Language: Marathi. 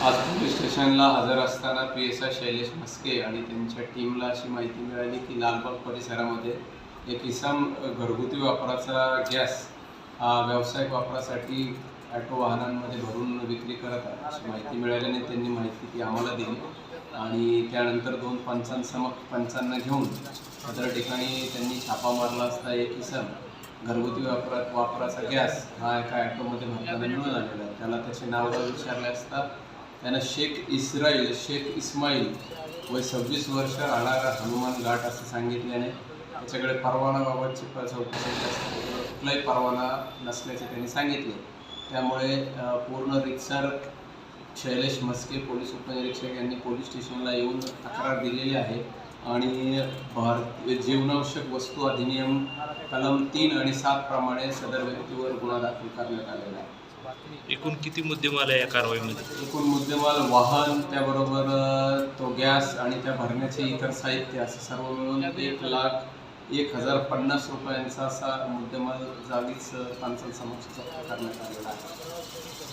आज पोलीस स्टेशनला हजर असताना P S I Shailesh Maske आणि त्यांच्या टीमला अशी माहिती मिळाली की लालबाग परिसरामध्ये एक इसम घरगुती वापराचा गॅस हा व्यावसायिक वापरासाठी ॲटो वाहनांमध्ये भरून विक्री करत आहे. अशी माहिती मिळाल्याने त्यांनी माहिती ती आम्हाला दिली आणि त्यानंतर दोन पंचांसमक पंचांना घेऊन इतर ठिकाणी त्यांनी छापा मारला असता एक इसम घरगुती वापरात वापराचा गॅस हा एका ॲटोमध्ये भरताना मिळून आलेला आहे. त्याला त्याचे नाव जर विचारले असता त्यांना शेख इस्राईल शेख इस्माईल वय सव्वीस वर्ष राहणारा हनुमान घाट असं सांगितल्याने त्याच्याकडे परवानाबाबतची चौकशी कुठलाही परवाना नसल्याचे त्यांनी सांगितले. त्यामुळे पूर्ण रिक्सर शैलेश मस्के पोलीस उपनिरीक्षक यांनी पोलीस स्टेशनला येऊन तक्रार दिलेली आहे. आणि भारतीय जीवनावश्यक वस्तू अधिनियम कलम तीन आणि सात प्रमाणे सदर व्यक्तीवर गुन्हा दाखल करण्यात आलेला आहे. एकूण किती मुद्देमाल आहे या कारवाईमध्ये? एकूण मुद्देमाल वाहन त्याबरोबर तो गॅस आणि त्या भरण्याचे इतर साहित्य असं सर्व मिळून एक लाख एक हजार पन्नास रुपयांचा असा मुद्देमाल जागीच पंचांसमक्ष जप्त करण्यात आलेला आहे.